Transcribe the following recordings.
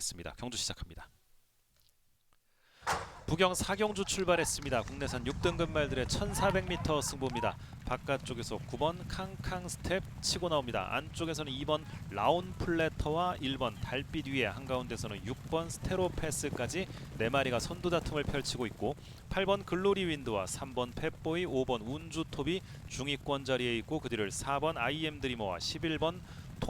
했습니다. 경주 시작합니다. 부경 4경주 출발했습니다. 국내산 6등급 말들의 1400m 승부입니다. 바깥쪽에서 9번 캉캉 스텝 치고 나옵니다. 안쪽에서는 2번 라운 플래터와 1번 달빛 위에 한가운데서는 6번 스테로 패스까지 네 마리가 선두 다툼을 펼치고 있고 8번 글로리 윈드와 3번 펫보이, 5번 운주 톱이 중위권 자리에 있고 그 뒤를 4번 아이엠 드리머와 11번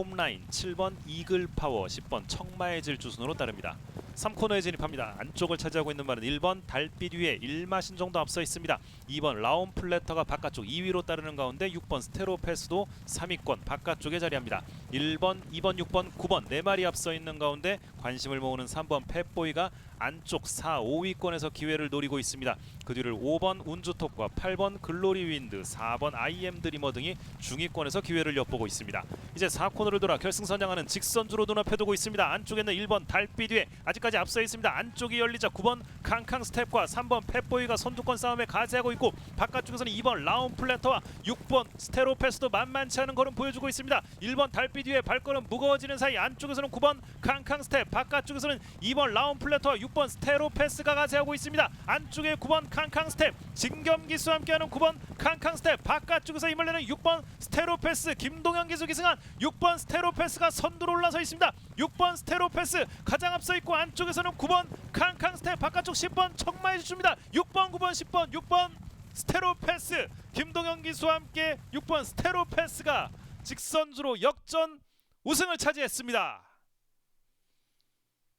톱라인, 7번 이글 파워, 10번 청마의 질주 순으로 따릅니다. 3코너에 진입합니다. 안쪽을 차지하고 있는 말은 1번 달빛 위에 1마 신 정도 앞서 있습니다. 2번 라운 플래터가 바깥쪽 2위로 따르는 가운데 6번 스테로 패스도 3위권 바깥쪽에 자리합니다. 1번, 2번, 6번, 9번 네 마리 앞서 있는 가운데 관심을 모으는 3번 펫보이가 안쪽 4, 5위권에서 기회를 노리고 있습니다. 그 뒤를 5번 운주톱과 8번 글로리 윈드, 4번 아이엠 드리머 등이 중위권에서 기회를 엿보고 있습니다. 이제 4코너 를 돌아 결승선양하는 직선주로 눈앞에 두고 있습니다. 안쪽에는 1번 달빛 위에 아직까지 앞서 있습니다. 안쪽이 열리자 9번 캉캉 스텝과 3번 펫보이가 선두권 싸움에 가세하고 있고 바깥쪽에서는 2번 라운 플래터와 6번 스테로 패스도 만만치 않은 걸음 보여주고 있습니다. 1번 달빛 위에 발걸음 무거워지는 사이 안쪽에서는 9번 캉캉 스텝 바깥쪽에서는 2번 라운 플래터와 6번 스테로 패스가 가세하고 있습니다. 안쪽에 9번 캉캉 스텝 진겸 기수와 함께하는 9번 캉캉 스텝 바깥쪽에서 힘을 내는 6번 스테로 패스 김동현 기수 기승한 6번 스테로 패스가 선두로 올라서 있습니다. 6번 스테로 패스 가장 앞서 있고 안쪽에서는 9번 캉캉 스텝 바깥쪽 10번 청마해 주십니다. 6번 9번 10번 6번 스테로 패스 김동현 기수와 함께 6번 스테로 패스가 직선주로 역전 우승을 차지했습니다.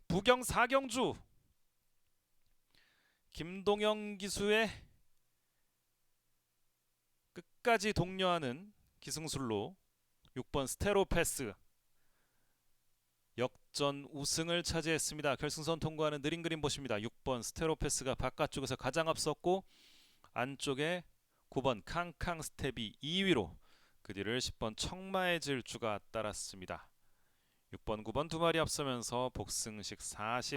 부경 4경주 김동영 기수의 끝까지 독려하는 기승술로 6번 스테로 패스 역전 우승을 차지했습니다. 결승선 통과하는 느린 그림 보십니다. 6번 스테로 패스가 바깥쪽에서 가장 앞섰고 안쪽에 9번 캉캉 스텝이 2위로 그 뒤를 10번 청마의 질주가 따랐습니다. 6번 9번 두 마리 앞서면서 복승식 40